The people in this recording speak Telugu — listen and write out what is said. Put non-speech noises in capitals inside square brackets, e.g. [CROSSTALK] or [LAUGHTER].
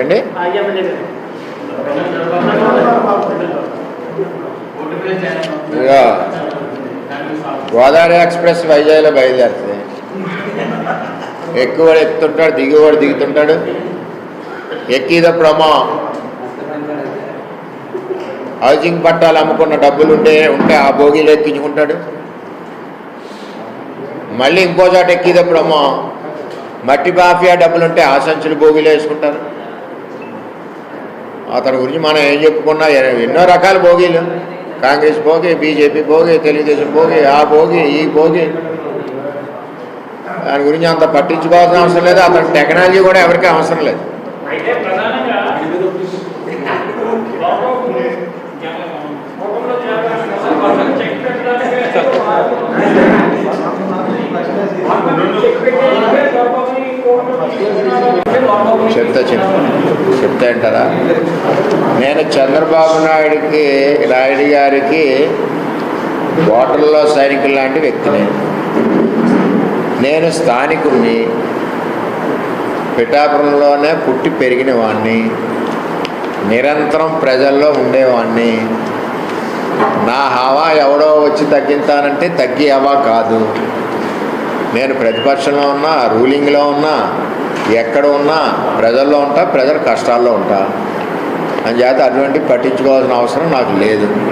ఏంటి? గోదావరి ఎక్స్ప్రెస్ వైజాగ్లో బయలుదేరుతుంది. ఎక్కువ ఎక్కుతుంటాడు దిగువాడు దిగుతుంటాడు. ఎక్కిదప్పుడమ్మో హౌసింగ్ పట్టాలు అమ్ముకున్న డబ్బులు ఉంటే ఉంటే ఆ భోగిలు ఎక్కించుకుంటాడు. మళ్ళీ ఇంకో చోట ఎక్కిదప్పుడమ్మో మట్టి మాఫియా డబ్బులు ఉంటే ఆ సంచులు భోగిలు వేసుకుంటారు. అతని గురించి మనం ఏం చెప్పుకున్నా ఎన్నో రకాల భోగిలు. కాంగ్రెస్ భోగి బీజేపీ భోగి తెలుగుదేశం భోగి ఆ భోగి ఈ భోగి. దాని గురించి అంత పట్టించుకోవాల్సిన అవసరం లేదు. అతని టెక్నాలజీ కూడా ఎవరికీ అవసరం లేదు. అయితే ప్రధానంగా [LAUGHS] [LAUGHS] [LAUGHS] చెప్తా చెప్తా చెప్తా అంటారా? నేను చంద్రబాబు నాయుడికి నాయుడు గారికి ఓటర్లో సైనికులు లాంటి వ్యక్తిని. నేను స్థానికుడిని పిఠాపురంలోనే పుట్టి పెరిగిన వాణ్ణి నిరంతరం ప్రజల్లో ఉండేవాణ్ణి. నా హవా ఎవడో వచ్చి తగ్గింతానంటే తగ్గి హవా కాదు. నేను ప్రతిపక్షంలో ఉన్నా రూలింగ్లో ఉన్నా ఎక్కడ ఉన్నా ప్రజల్లో ఉంటా ప్రజల కష్టాల్లో ఉంటా. అని చేత అటువంటి పట్టించుకోవాల్సిన అవసరం నాకు లేదు.